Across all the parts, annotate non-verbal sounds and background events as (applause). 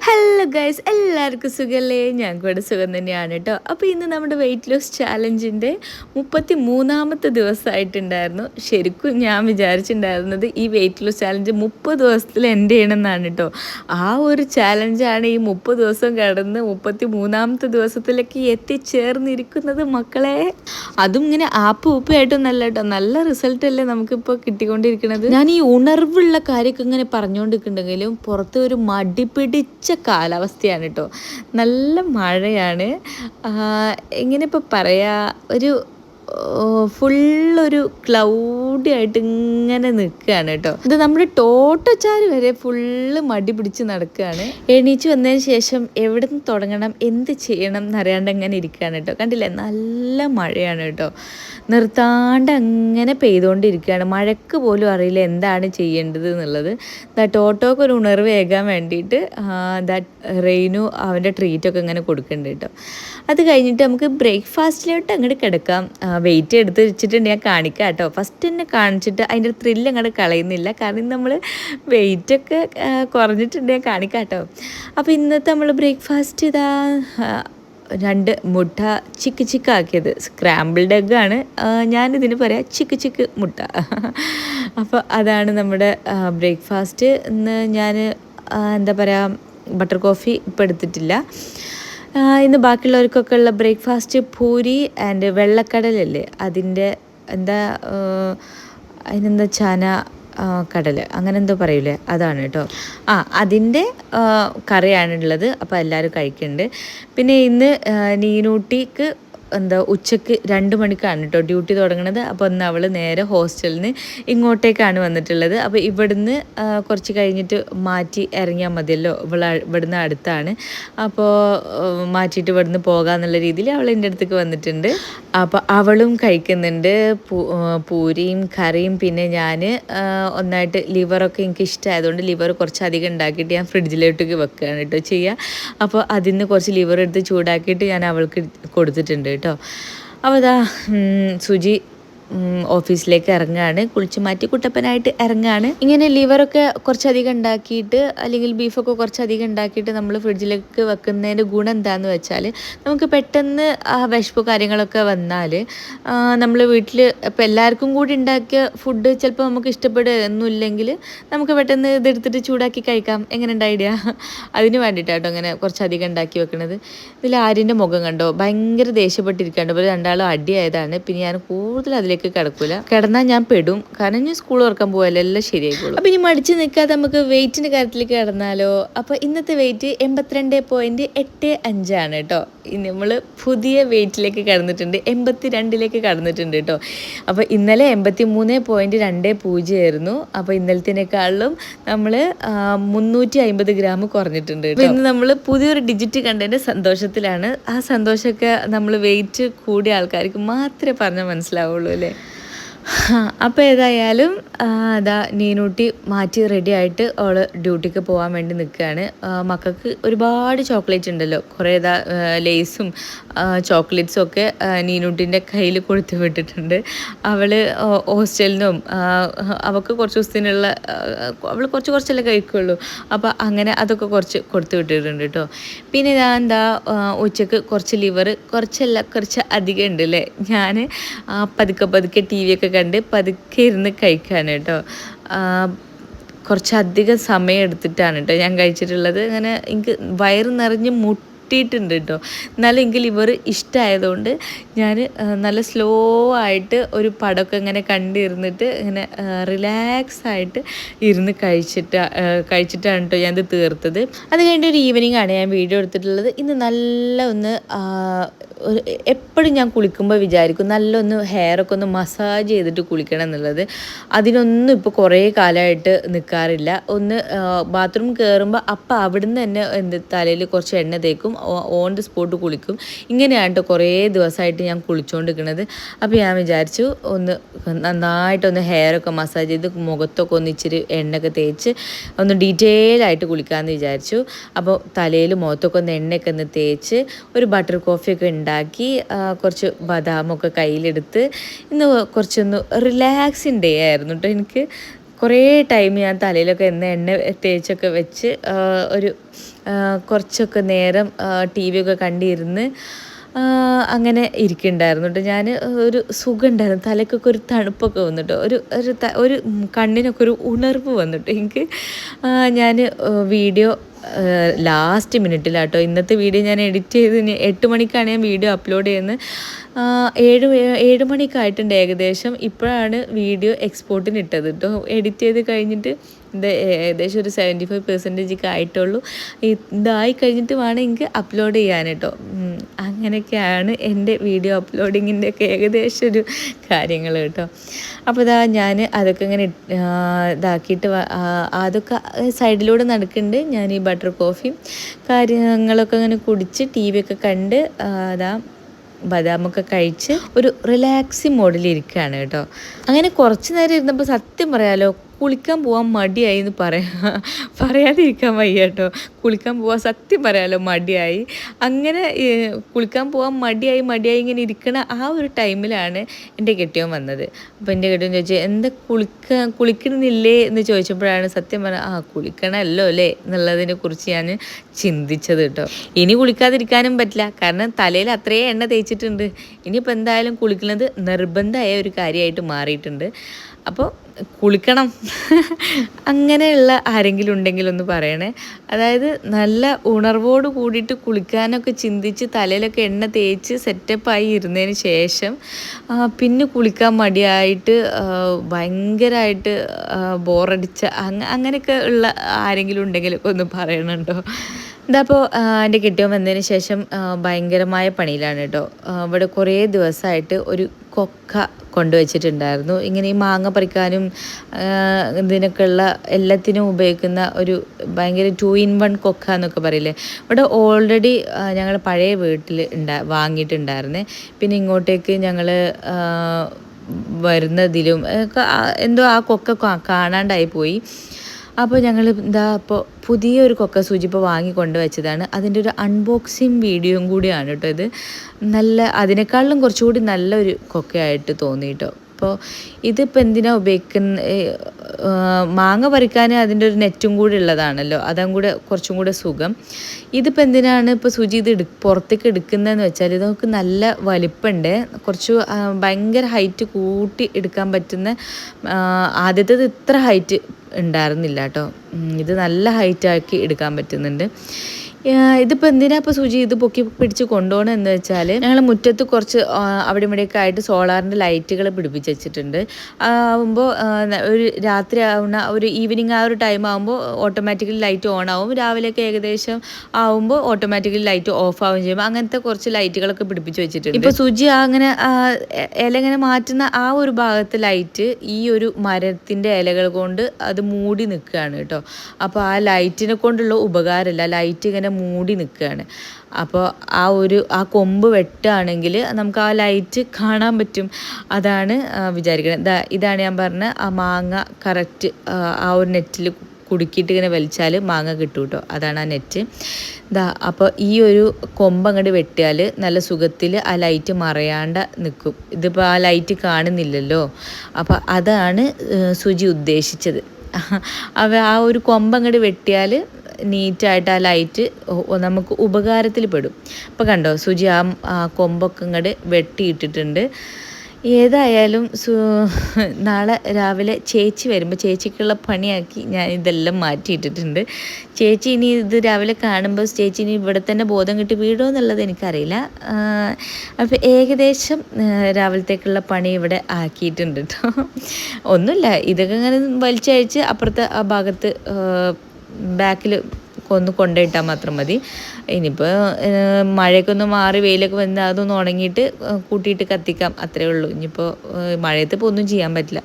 Hello guys എല്ലാവർക്കും സുഖമല്ലേ ഞാൻ കൂടെ സുഖം തന്നെയാണ് കേട്ടോ അപ്പോൾ ഇന്ന് നമ്മുടെ വെയിറ്റ് ലോസ് ചാലഞ്ചിന്റെ മുപ്പത്തി മൂന്നാമത്തെ ദിവസമായിട്ടുണ്ടായിരുന്നു. ശരിക്കും ഞാൻ വിചാരിച്ചിട്ടുണ്ടായിരുന്നത് ഈ വെയിറ്റ് ലോസ് ചാലഞ്ച് മുപ്പത് ദിവസത്തിൽ എന്റെ ചെയ്യണമെന്നാണ് കേട്ടോ ആ ഒരു ചാലഞ്ചാണ് ഈ മുപ്പത് ദിവസം കടന്ന് മുപ്പത്തി മൂന്നാമത്തെ ദിവസത്തിലേക്ക് എത്തിച്ചേർന്നിരിക്കുന്നത് മക്കളെ. അതും ഇങ്ങനെ ആപ്പ് ഉപ്പായിട്ടൊന്നല്ല കേട്ടോ നല്ല റിസൾട്ടല്ലേ നമുക്കിപ്പോൾ കിട്ടിക്കൊണ്ടിരിക്കുന്നത് ഞാൻ ഈ ഉണർവുള്ള കാര്യമൊക്കെ ഇങ്ങനെ പറഞ്ഞുകൊണ്ടിരിക്കുന്നുണ്ടെങ്കിലും പുറത്ത് ഒരു മടി പിടിച്ച കാലാവസ്ഥയാണ് കേട്ടോ നല്ല മഴയാണ്. എങ്ങനെ ഇപ്പോൾ പറയാ ഒരു ഫുള്ളൊരു ക്ലൗഡി ആയിട്ട് ഇങ്ങനെ നിൽക്കുകയാണ് കേട്ടോ. ഇത് നമ്മുടെ ടോട്ടച്ചാര് വരെ ഫുള്ള് മടി പിടിച്ച് നടക്കുകയാണ്. എണീച്ച് വന്നതിന് ശേഷം എവിടെ നിന്ന് തുടങ്ങണം എന്ത് ചെയ്യണം എന്നറിയാണ്ട് അങ്ങനെ ഇരിക്കുകയാണ് കേട്ടോ. കണ്ടില്ലേ? നല്ല മഴയാണ് കേട്ടോ. നിർത്താണ്ട് അങ്ങനെ പെയ്തുകൊണ്ടിരിക്കുകയാണ്. മഴക്ക് പോലും അറിയില്ല എന്താണ് ചെയ്യേണ്ടത് എന്നുള്ളത്. ദാ ടോട്ടോക്ക് ഒരു ഉണർവ് ഏകാൻ വേണ്ടിയിട്ട് ദാറ്റ് റെയിനു അവന്റെ ട്രീറ്റൊക്കെ ഇങ്ങനെ കൊടുക്കുന്നുണ്ട് കേട്ടോ. അത് കഴിഞ്ഞിട്ട് നമുക്ക് ബ്രേക്ക്ഫാസ്റ്റിലോട്ട് അങ്ങോട്ട് കിടക്കാം. വെയിറ്റ് എടുത്ത് വെച്ചിട്ടുണ്ട് ഞാൻ കാണിക്കാം കേട്ടോ ഫസ്റ്റ് തന്നെ കാണിച്ചിട്ട് അതിന്റെ ത്രില്ല് അങ്ങോട്ട് കളയുന്നില്ല. കാരണം നമ്മൾ വെയിറ്റൊക്കെ കുറഞ്ഞിട്ടുണ്ട് ഞാൻ കാണിക്കാം കേട്ടോ അപ്പോൾ ഇന്നത്തെ നമ്മൾ ബ്രേക്ക്ഫാസ്റ്റ് ഇതാ രണ്ട് മുട്ട ചിക്ക് ചിക്ക് ആക്കിയത്. സ്ക്രാമ്പിൾഡ് എഗ് ആണ്. ഞാനിതിന് പറയാം ചിക്ക് ചിക്ക് മുട്ട. അപ്പോൾ അതാണ് നമ്മുടെ ബ്രേക്ക്ഫാസ്റ്റ് ഇന്ന് ഞാൻ എന്താ പറയുക ബട്ടർ കോഫി ഇപ്പോൾ എടുത്തിട്ടില്ല. ഇന്ന് ബാക്കിയുള്ളവർക്കൊക്കെ ഉള്ള ബ്രേക്ക്ഫാസ്റ്റ് പൂരി ആൻഡ് വെള്ളക്കടലല്ലേ? അതിന്റെ എന്താ അതിനെന്താ ചാന കടൽ അങ്ങനെ എന്തോ പറയൂലേ? അതാണ് കേട്ടോ. ആ അതിന്റെ കറിയാണുള്ളത്. അപ്പോൾ എല്ലാവരും കഴിക്കുന്നുണ്ട് പിന്നെ ഇന്ന് നീനൂട്ടിക്ക് എന്താ ഉച്ചയ്ക്ക് രണ്ട് മണിക്കാണ് കേട്ടോ ഡ്യൂട്ടി തുടങ്ങുന്നത് അപ്പോൾ ഒന്ന് അവൾ നേരെ ഹോസ്റ്റലിൽ നിന്ന് ഇങ്ങോട്ടേക്കാണ് വന്നിട്ടുള്ളത്. അപ്പോൾ ഇവിടുന്ന് കുറച്ച് കഴിഞ്ഞിട്ട് മാറ്റി ഇറങ്ങിയാൽ മതിയല്ലോ. ഇവൾ ഇവിടുന്ന് അടുത്താണ്. അപ്പോൾ മാറ്റിയിട്ട് ഇവിടുന്ന് പോകാമെന്നുള്ള രീതിയിൽ അവൾ എന്റെ അടുത്തേക്ക് വന്നിട്ടുണ്ട്. അപ്പോൾ അവളും കഴിക്കുന്നുണ്ട്. പൂരിയും കറിയും. പിന്നെ ഞാൻ ഒന്നായിട്ട് ലിവറൊക്കെ എനിക്ക് ഇഷ്ടമായതുകൊണ്ട് ലിവർ കുറച്ച് അധികം ഉണ്ടാക്കിയിട്ട് ഞാൻ ഫ്രിഡ്ജിലോട്ടേക്ക് വെക്കുകയാണ് കേട്ടോ ചെയ്യുക അപ്പോൾ അതിൽ നിന്ന് കുറച്ച് ലിവർ എടുത്ത് ചൂടാക്കിയിട്ട് ഞാൻ അവൾക്ക് കൊടുത്തിട്ടുണ്ട് കേട്ടോ. അപ്പോൾ അതാ സുജി ഓഫീസിലേക്ക് ഇറങ്ങുകയാണ് കുളിച്ച് മാറ്റി കുട്ടപ്പനായിട്ട് ഇറങ്ങുകയാണ് ഇങ്ങനെ ലിവറൊക്കെ കുറച്ചധികം ഉണ്ടാക്കിയിട്ട് അല്ലെങ്കിൽ ബീഫൊക്കെ കുറച്ചധികം ഉണ്ടാക്കിയിട്ട് നമ്മൾ ഫ്രിഡ്ജിലേക്ക് വെക്കുന്നതിന്റെ ഗുണം എന്താണെന്ന് വെച്ചാൽ നമുക്ക് പെട്ടെന്ന് ആ വിശപ്പ് കാര്യങ്ങളൊക്കെ വന്നാൽ നമ്മൾ വീട്ടിൽ ഇപ്പോൾ എല്ലാവർക്കും കൂടി ഉണ്ടാക്കിയ ഫുഡ് ചിലപ്പോൾ നമുക്ക് ഇഷ്ടപ്പെടുന്നില്ലെങ്കിൽ നമുക്ക് പെട്ടെന്ന് ഇതെടുത്തിട്ട് ചൂടാക്കി കഴിക്കാം. എങ്ങനെ ഉണ്ട് ഐഡിയ? അതിന് വേണ്ടിയിട്ടാട്ടോ അങ്ങനെ കുറച്ചധികം ഉണ്ടാക്കി വെക്കുന്നത് ഇതിൽ ആര്യന്റെ മുഖം കണ്ടോ? ഭയങ്കര ദേഷ്യപ്പെട്ടിരിക്കാണ്ട് ഇപ്പോൾ രണ്ടാളും അടിയായതാണ്. പിന്നെ ഞാൻ കൂടുതൽ അതിലേക്ക് അതിലേക്ക് കിടക്കൂല. കിടന്നാൽ ഞാൻ പെടും. കാരണം ഞാൻ സ്കൂൾ ഉറക്കാൻ പോയാലോ എല്ലാം ശരിയായിക്കോളും. അപ്പം ഇനി മടിച്ച് നിൽക്കാതെ നമുക്ക് വെയിറ്റിന്റെ കാര്യത്തിലേക്ക് കിടന്നാലോ? അപ്പോൾ ഇന്നത്തെ വെയിറ്റ് എൺപത്തിരണ്ട് പോയിന്റ് എട്ട് അഞ്ചാണ് കേട്ടോ. നമ്മൾ പുതിയ വെയിറ്റിലേക്ക് കടന്നിട്ടുണ്ട്. എൺപത്തി രണ്ടിലേക്ക് കടന്നിട്ടുണ്ട് കേട്ടോ. അപ്പോൾ ഇന്നലെ എൺപത്തി മൂന്ന് പോയിന്റ് രണ്ട് പൂജ്യം ആയിരുന്നു അപ്പോൾ ഇന്നലത്തേക്കാളിലും നമ്മൾ മുന്നൂറ്റി അമ്പത് ഗ്രാം കുറഞ്ഞിട്ടുണ്ട് ഇന്ന് നമ്മൾ പുതിയൊരു ഡിജിറ്റ് കണ്ടതിന്റെ സന്തോഷത്തിലാണ്. ആ സന്തോഷമൊക്കെ നമ്മൾ വെയിറ്റ് കൂടിയ ആൾക്കാർക്ക് മാത്രമേ പറഞ്ഞാൽ മനസ്സിലാവുള്ളൂ അല്ലേ? (laughs) അപ്പോൾ ഏതായാലും അതാ നീനൂട്ടി മാറ്റി റെഡി ആയിട്ട് അവൾ ഡ്യൂട്ടിക്ക് പോകാൻ വേണ്ടി നിൽക്കുകയാണ് മക്കൾക്ക് ഒരുപാട് ചോക്ലേറ്റ് ഉണ്ടല്ലോ. കുറേ ഇതാ ലേസും ചോക്ലേറ്റ്സും ഒക്കെ നീനൂട്ടിന്റെ കയ്യിൽ കൊടുത്തു വിട്ടിട്ടുണ്ട്. അവൾ ഹോസ്റ്റലിൽ നിന്നും അവൾക്ക് കുറച്ച് ദിവസത്തിനുള്ള അവൾ കുറച്ച് കുറച്ചല്ലേ കഴിക്കുള്ളൂ. അപ്പോൾ അങ്ങനെ അതൊക്കെ കുറച്ച് കൊടുത്തു വിട്ടിട്ടുണ്ട് കേട്ടോ പിന്നെ ഞാൻ എന്താ ഉച്ചയ്ക്ക് കുറച്ച് ലിവർ കുറച്ചല്ല കുറച്ച് അധികം ഉണ്ട് അല്ലേ ഞാൻ പതുക്കെ പതുക്കെ ടി വി ഒക്കെ കണ്ട് പതുക്കെ ഇരുന്ന് കഴിക്കാൻ കേട്ടോ. കുറച്ചധികം സമയം എടുത്തിട്ടാണ് കേട്ടോ ഞാൻ കഴിച്ചിട്ടുള്ളത്. അങ്ങനെ എനിക്ക് വയറ് നിറഞ്ഞ് മുട്ടിയിട്ടുണ്ട് കേട്ടോ. എന്നാലും എങ്കിൽ ഇവർ ഇഷ്ടമായതുകൊണ്ട് ഞാൻ നല്ല സ്ലോ ആയിട്ട് ഒരു പടമൊക്കെ ഇങ്ങനെ കണ്ടിരുന്നിട്ട് ഇങ്ങനെ റിലാക്സ് ആയിട്ട് ഇരുന്ന് കഴിച്ചിട്ട് കഴിച്ചിട്ടാണ് കേട്ടോ ഞാനത് തീർത്തത്. അത് കഴിഞ്ഞിട്ട് ഒരു ഈവനിങ് ആണ് ഞാൻ വീഡിയോ എടുത്തിട്ടുള്ളത്. ഇന്ന് നല്ല ഒന്ന് എപ്പോഴും ഞാൻ കുളിക്കുമ്പോൾ വിചാരിക്കും നല്ലൊന്ന് ഹെയറൊക്കെ ഒന്ന് മസാജ് ചെയ്തിട്ട് കുളിക്കണം എന്നുള്ളത്. അതിനൊന്നും ഇപ്പോൾ കുറേ കാലമായിട്ട് നിൽക്കാറില്ല ഒന്ന് ബാത്റൂം കയറുമ്പോൾ അപ്പം അവിടുന്ന് തന്നെ എന്ത് തലയിൽ കുറച്ച് എണ്ണ തേക്കും ഓൺ ദി സ്പോട്ട് കുളിക്കും. ഇങ്ങനെയാണ് കുറേ ദിവസമായിട്ട് ഞാൻ കുളിച്ചുകൊണ്ടിരിക്കുന്നത് അപ്പോൾ ഞാൻ വിചാരിച്ചു ഒന്ന് നന്നായിട്ടൊന്ന് ഹെയറൊക്കെ മസാജ് ചെയ്ത് മുഖത്തൊക്കെ ഒന്ന് ഇച്ചിരി എണ്ണയൊക്കെ തേച്ച് ഒന്ന് ഡീറ്റെയിൽ ആയിട്ട് കുളിക്കാമെന്ന് വിചാരിച്ചു. അപ്പോൾ തലയിൽ മുഖത്തൊക്കെ ഒന്ന് എണ്ണയൊക്കെ ഒന്ന് തേച്ച് ഒരു ബട്ടർ കോഫിയൊക്കെ ഉണ്ടാക്കി കുറച്ച് ബദാമൊക്കെ കയ്യിലെടുത്ത് ഇന്ന് കുറച്ചൊന്ന് റിലാക്സിങ് ഡേ ആയിരുന്നു കേട്ടോ എനിക്ക്. കുറേ ടൈം ഞാൻ തലയിലൊക്കെ എന്ന എണ്ണ തേച്ചൊക്കെ വെച്ച് ഒരു കുറച്ചൊക്കെ നേരം ടി വി ഒക്കെ കണ്ടിരുന്ന് അങ്ങനെ ഇരിക്കുന്നുണ്ടായിരുന്നു കേട്ടോ ഞാൻ ഒരു സുഖം ഉണ്ടായിരുന്നു തലക്കൊക്കെ ഒരു തണുപ്പൊക്കെ വന്നിട്ടോ ഒരു ഒരു ഒരു കണ്ണിനൊക്കെ ഒരു ഉണർവ് വന്നിട്ട് എനിക്ക്. ഞാൻ വീഡിയോ ലാസ്റ്റ് മിനിറ്റിലാട്ടോ. ഇന്നത്തെ വീഡിയോ ഞാൻ എഡിറ്റ് ചെയ്ത് എട്ട് മണിക്കാണ് ഞാൻ വീഡിയോ അപ്ലോഡ് ചെയ്യുന്നത്. ഏഴ് ഏഴ് മണിക്കായിട്ടുണ്ട് ഏകദേശം. ഇപ്പോഴാണ് വീഡിയോ എക്സ്പോർട്ടിന് ഇട്ടത് കേട്ടോ എഡിറ്റ് ചെയ്ത് കഴിഞ്ഞിട്ട് ഏകദേശം ഒരു സെവന്റി ഫൈവ് പെർസെന്റേജ് ഒക്കെ ആയിട്ടുള്ളൂ. ഇതായി കഴിഞ്ഞിട്ട് വേണം എനിക്ക് അപ്ലോഡ് ചെയ്യാൻ കേട്ടോ അങ്ങനെയൊക്കെയാണ് എന്റെ വീഡിയോ അപ്ലോഡിങ്ങിന്റെ ഒക്കെ ഏകദേശം ഒരു കാര്യങ്ങൾ കേട്ടോ. അപ്പോൾ ഇതാ ഞാൻ അതൊക്കെ ഇങ്ങനെ ഇതാക്കിയിട്ട് അതൊക്കെ സൈഡിലൂടെ നടക്കുന്നുണ്ട്. ഞാൻ ഈ ബട്ടർ കോഫിയും കാര്യങ്ങളൊക്കെ ഇങ്ങനെ കുടിച്ച് ടി വി ഒക്കെ കണ്ട് അതാ ബദാമൊക്കെ കഴിച്ച് ഒരു റിലാക്സിങ് മോഡിൽ ഇരിക്കുകയാണ് കേട്ടോ. അങ്ങനെ കുറച്ച് നേരം ഇരുന്നപ്പോൾ സത്യം പറയാലോ കുളിക്കാൻ പോകാൻ മടിയായി എന്ന് പറയാ. പറയാതിരിക്കാൻ വയ്യ കേട്ടോ. കുളിക്കാൻ പോകാൻ സത്യം പറയാലോ മടിയായി. അങ്ങനെ കുളിക്കാൻ പോകാൻ മടിയായി മടിയായി ഇങ്ങനെ ഇരിക്കണ ആ ഒരു ടൈമിലാണ് എന്റെ കെട്ടിയവൻ വന്നത്. അപ്പോൾ എന്റെ കെട്ടിയോൻ ചോദിച്ചു എന്താ കുളിക്കാൻ കുളിക്കുന്നില്ലേ എന്ന് ചോദിച്ചപ്പോഴാണ് സത്യം പറഞ്ഞത് ആ കുളിക്കണമല്ലോ അല്ലേ? എന്നുള്ളതിനെ കുറിച്ച് ഞാൻ ചിന്തിച്ചത് കേട്ടോ. ഇനി കുളിക്കാതിരിക്കാനും പറ്റില്ല. കാരണം തലയിൽ അത്രയും എണ്ണ തേച്ചിട്ടുണ്ട്. ഇനിയിപ്പോൾ എന്തായാലും കുളിക്കുന്നത് നിർബന്ധമായ ഒരു കാര്യമായിട്ട് മാറിയിട്ടുണ്ട്. അപ്പോൾ കുളിക്കണം. അങ്ങനെയുള്ള ആരെങ്കിലും ഉണ്ടെങ്കിൽ ഒന്ന് പറയണേ. അതായത് നല്ല ഉണർവോട് കൂടിയിട്ട് കുളിക്കാനൊക്കെ ചിന്തിച്ച് തലയിലൊക്കെ എണ്ണ തേച്ച് സെറ്റപ്പായി ഇരുന്നതിന് ശേഷം പിന്നെ കുളിക്കാൻ മടിയായിട്ട് ഭയങ്കരമായിട്ട് ബോറടിച്ച അങ്ങ അങ്ങനെയൊക്കെ ഉള്ള ആരെങ്കിലും ഉണ്ടെങ്കിലൊക്കെ ഒന്ന് പറയണുണ്ടോ? ഇതപ്പോൾ എന്റെ കിട്ടിയോ വന്നതിന് ശേഷം ഭയങ്കരമായ പണിയിലാണ് കേട്ടോ ഇവിടെ കുറേ ദിവസമായിട്ട് ഒരു കൊക്ക കൊണ്ടുവച്ചിട്ടുണ്ടായിരുന്നു. ഇങ്ങനെ ഈ മാങ്ങ പറിക്കാനും ഇതിനൊക്കെയുള്ള എല്ലാത്തിനും ഉപയോഗിക്കുന്ന ഒരു ഭയങ്കര ടു ഇൻ വൺ കൊക്ക എന്നൊക്കെ പറയില്ലേ? ഇവിടെ ഓൾറെഡി ഞങ്ങൾ പഴയ വീട്ടിൽ ഉണ്ടാ വാങ്ങിയിട്ടുണ്ടായിരുന്നേ. പിന്നെ ഇങ്ങോട്ടേക്ക് ഞങ്ങൾ വരുന്നതിലും എന്തോ ആ കൊക്ക കാണാണ്ടായി പോയി. അപ്പോൾ ഞങ്ങൾ എന്താ അപ്പോൾ പുതിയൊരു കൊക്ക സൂചി ഇപ്പോൾ വാങ്ങിക്കൊണ്ട് വെച്ചതാണ് അതിന്റെ ഒരു അൺബോക്സിങ് വീഡിയോയും കൂടിയാണ് കേട്ടോ ഇത്. നല്ല അതിനേക്കാളും കുറച്ചുകൂടി നല്ലൊരു കൊക്കയായിട്ട് തോന്നി കേട്ടോ അപ്പോൾ ഇതിപ്പോൾ എന്തിനാ ഉപയോഗിക്കുന്ന മാങ്ങ പറിക്കാൻ അതിന്റെ ഒരു നെറ്റും കൂടി ഉള്ളതാണല്ലോ. അതും കൂടെ കുറച്ചും കൂടെ സുഖം. ഇതിപ്പോൾ എന്തിനാണ് ഇപ്പോൾ സുചി ഇത് എടു പുറത്തേക്ക് എടുക്കുന്നതെന്ന് വെച്ചാൽ ഇത് നമുക്ക് നല്ല വലിപ്പമുണ്ട് കുറച്ച് ഭയങ്കര ഹൈറ്റ് കൂട്ടി എടുക്കാൻ പറ്റുന്ന ആദ്യത്തേത് ഇത്ര ഹൈറ്റ് ഉണ്ടായിരുന്നില്ല കേട്ടോ. ഇത് നല്ല ഹൈറ്റാക്കി എടുക്കാൻ പറ്റുന്നുണ്ട്. ഇതിപ്പോൾ എന്തിനാ ഇപ്പോൾ സുചി ഇത് പൊക്കി പിടിച്ച് കൊണ്ടുപോകണം എന്ന് വെച്ചാൽ ഞങ്ങൾ മുറ്റത്ത് കുറച്ച് അവിടെ ഇവിടെയൊക്കെ ആയിട്ട് സോളാറിന്റെ ലൈറ്റുകൾ പിടിപ്പിച്ച് വെച്ചിട്ടുണ്ട്. ആവുമ്പോൾ ഒരു രാത്രി ആവുന്ന ഒരു ഈവനിങ് ആ ഒരു ടൈം ആകുമ്പോൾ ഓട്ടോമാറ്റിക്കലി ലൈറ്റ് ഓൺ ആവും. രാവിലെയൊക്കെ ഏകദേശം ആവുമ്പോൾ ഓട്ടോമാറ്റിക്കലി ലൈറ്റ് ഓഫ് ആവുകയും ചെയ്യുമ്പോൾ അങ്ങനത്തെ കുറച്ച് ലൈറ്റുകളൊക്കെ പിടിപ്പിച്ച് വെച്ചിട്ടുണ്ട്. ഇപ്പോൾ സുജി അങ്ങനെ ആ, ഇല ഇങ്ങനെ മാറ്റുന്ന ആ ഒരു ഭാഗത്ത് ലൈറ്റ് ഈ ഒരു മരത്തിന്റെ ഇലകൾ കൊണ്ട് അത് മൂടി നിൽക്കുകയാണ് കേട്ടോ. അപ്പോൾ ആ ലൈറ്റിനെ കൊണ്ടുള്ള ഉപകാരമില്ല. ലൈറ്റ് ഇങ്ങനെ മൂടി നിൽക്കുകയാണ്. അപ്പോൾ ആ ഒരു ആ കൊമ്പ് വെട്ടുകയാണെങ്കിൽ നമുക്ക് ആ ലൈറ്റ് കാണാൻ പറ്റും. അതാണ് വിചാരിക്കുന്നത്. ഇതാണ് ഞാൻ പറഞ്ഞ ആ മാങ്ങ കറക്റ്റ് ആ ഒരു നെറ്റിൽ കുടുക്കിയിട്ട് ഇങ്ങനെ വലിച്ചാൽ മാങ്ങ കിട്ടും കേട്ടോ. അതാണ് ആ നെറ്റ് ഇതാ അപ്പോൾ ഈ ഒരു കൊമ്പ് അങ്ങോട്ട് വെട്ടിയാൽ നല്ല സുഖത്തിൽ ആ ലൈറ്റ് മറയാണ്ട് നിൽക്കും. ഇതിപ്പോൾ ആ ലൈറ്റ് കാണുന്നില്ലല്ലോ. അപ്പോൾ അതാണ് സുചി ഉദ്ദേശിച്ചത്. (laughs) അവ ആ ഒരു കൊമ്പ് അങ്ങോട്ട് വെട്ടിയാൽ നീറ്റായിട്ട് ആ ലൈറ്റ് നമുക്ക് ഉപകാരത്തിൽ പെടും. അപ്പോൾ കണ്ടോ സുജി ആ കൊമ്പൊക്കെ ഇങ്ങോട്ട് വെട്ടിയിട്ടിട്ടുണ്ട്. ഏതായാലും സു നാളെ രാവിലെ ചേച്ചി വരുമ്പോൾ ചേച്ചിക്കുള്ള പണിയാക്കി ഞാൻ ഇതെല്ലാം മാറ്റിയിട്ടിട്ടുണ്ട്. ചേച്ചി ഇനി ഇത് രാവിലെ കാണുമ്പോൾ ചേച്ചി ഇനി ഇവിടെ തന്നെ ബോധം കിട്ടി വീടോ എന്നുള്ളത് എനിക്കറിയില്ല. അപ്പോൾ ഏകദേശം രാവിലത്തേക്കുള്ള പണി ഇവിടെ ആക്കിയിട്ടുണ്ട് കേട്ടോ ഒന്നുമില്ല ഇതൊക്കെ ഇങ്ങനെ വലിച്ചയച്ച് അപ്പുറത്തെ ആ ഭാഗത്ത് ബാക്കിൽ ഒന്ന് കൊണ്ടുപോയിട്ടാൽ മാത്രം മതി. ഇനിയിപ്പോൾ മഴയൊക്കെ ഒന്ന് മാറി വെയിലൊക്കെ വന്ന് അതൊന്ന് ഉണങ്ങിയിട്ട് കൂട്ടിയിട്ട് കത്തിക്കാം. അത്രേ ഉള്ളൂ. ഇനിയിപ്പോൾ മഴയത്ത് ഇപ്പോൾ ഒന്നും ചെയ്യാൻ പറ്റില്ല.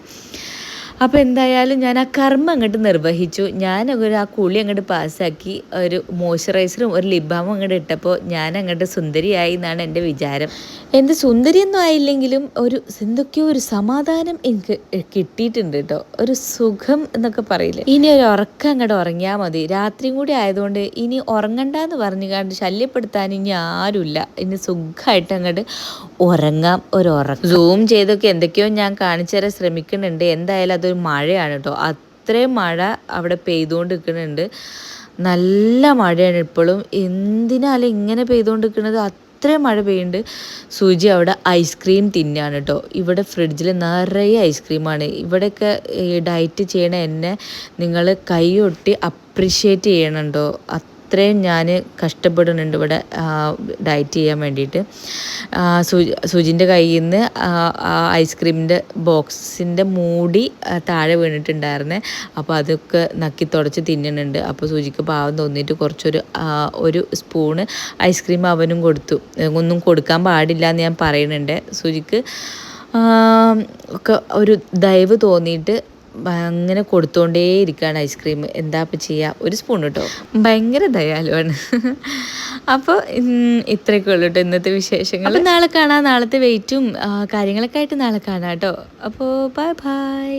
അപ്പോൾ എന്തായാലും ഞാൻ ആ കർമ്മം അങ്ങോട്ട് നിർവഹിച്ചു. ഞാൻ ഒരു ആ കുളി അങ്ങോട്ട് പാസ്സാക്കി ഒരു മോയ്സ്ചറൈസറും ഒരു ലിബാമും അങ്ങോട്ട് ഇട്ടപ്പോൾ ഞാൻ അങ്ങോട്ട് സുന്ദരിയായി എന്നാണ് എന്റെ വിചാരം. എന്ത് സുന്ദരിയൊന്നും ആയില്ലെങ്കിലും ഒരു എന്തൊക്കെയോ ഒരു സമാധാനം എനിക്ക് കിട്ടിയിട്ടുണ്ട് കേട്ടോ. ഒരു സുഖം എന്നൊക്കെ പറയില്ലേ? ഇനി ഒരു ഉറക്കം അങ്ങോട്ട് ഉറങ്ങിയാൽ മതി. രാത്രിയും കൂടി ആയതുകൊണ്ട് ഇനി ഉറങ്ങണ്ട എന്ന് പറഞ്ഞു കണ്ട് ശല്യപ്പെടുത്താൻ ഇനി ആരുമില്ല. ഇനി സുഖമായിട്ട് അങ്ങോട്ട് ഉറങ്ങാം. ഒരു ഉറക്കം. സൂം ചെയ്തൊക്കെ എന്തൊക്കെയോ ഞാൻ കാണിച്ചു തരാൻ ശ്രമിക്കുന്നുണ്ട്. എന്തായാലും അതൊരു മഴയാണ് കേട്ടോ അത്രയും മഴ അവിടെ പെയ്തുകൊണ്ട് നിൽക്കുന്നുണ്ട് നല്ല മഴയാണ് ഇപ്പോഴും. എന്തിനാലും ഇങ്ങനെ പെയ്തുകൊണ്ട് നിൽക്കുന്നത് അത്രയും മഴ പെയ്യുന്നുണ്ട്. സൂചി അവിടെ ഐസ്ക്രീം തിന്നാണ് കേട്ടോ ഇവിടെ ഫ്രിഡ്ജിൽ നിറയെ ഐസ്ക്രീമാണ് ഇവിടെയൊക്കെ ഡയറ്റ് ചെയ്യണ എന്നെ നിങ്ങൾ കൈ കൈയൊട്ടി അപ്രിഷ്യേറ്റ് ചെയ്യണുണ്ടോ അത്രയും ഞാൻ കഷ്ടപ്പെടുന്നുണ്ട് ഇവിടെ ഡയറ്റ് ചെയ്യാൻ വേണ്ടിയിട്ട്. സുജിന്റെ കയ്യിൽ നിന്ന് ഐസ്ക്രീമിന്റെ ബോക്സിന്റെ മൂടി താഴെ വീണിട്ടുണ്ടായിരുന്നേ. അപ്പോൾ അതൊക്കെ നക്കി തുടച്ച് തിന്നുന്നുണ്ട്. അപ്പോൾ സുജിക്ക് പാവം തോന്നിയിട്ട് കുറച്ചൊരു ഒരു സ്പൂണ് ഐസ്ക്രീം അവനും കൊടുത്തു. ഒന്നും കൊടുക്കാൻ പാടില്ല എന്ന് ഞാൻ പറയുന്നുണ്ട്. സുജിക്ക് ഒക്കെ ഒരു ദയവ് തോന്നിയിട്ട് അങ്ങനെ കൊടുത്തോണ്ടേ ഇരിക്കുകയാണ് ഐസ്ക്രീം എന്താ ഇപ്പം ചെയ്യുക ഒരു സ്പൂൺ കേട്ടോ ഭയങ്കര ദയാലുവാണ്. അപ്പോൾ ഇത്രയൊക്കെ ഉള്ളൂ കേട്ടോ ഇന്നത്തെ വിശേഷങ്ങൾ അപ്പോൾ നാളെ കാണാം. നാളത്തെ വെയിറ്റും കാര്യങ്ങളൊക്കെ ആയിട്ട് നാളെ കാണാം കേട്ടോ അപ്പോൾ ബൈ ബൈ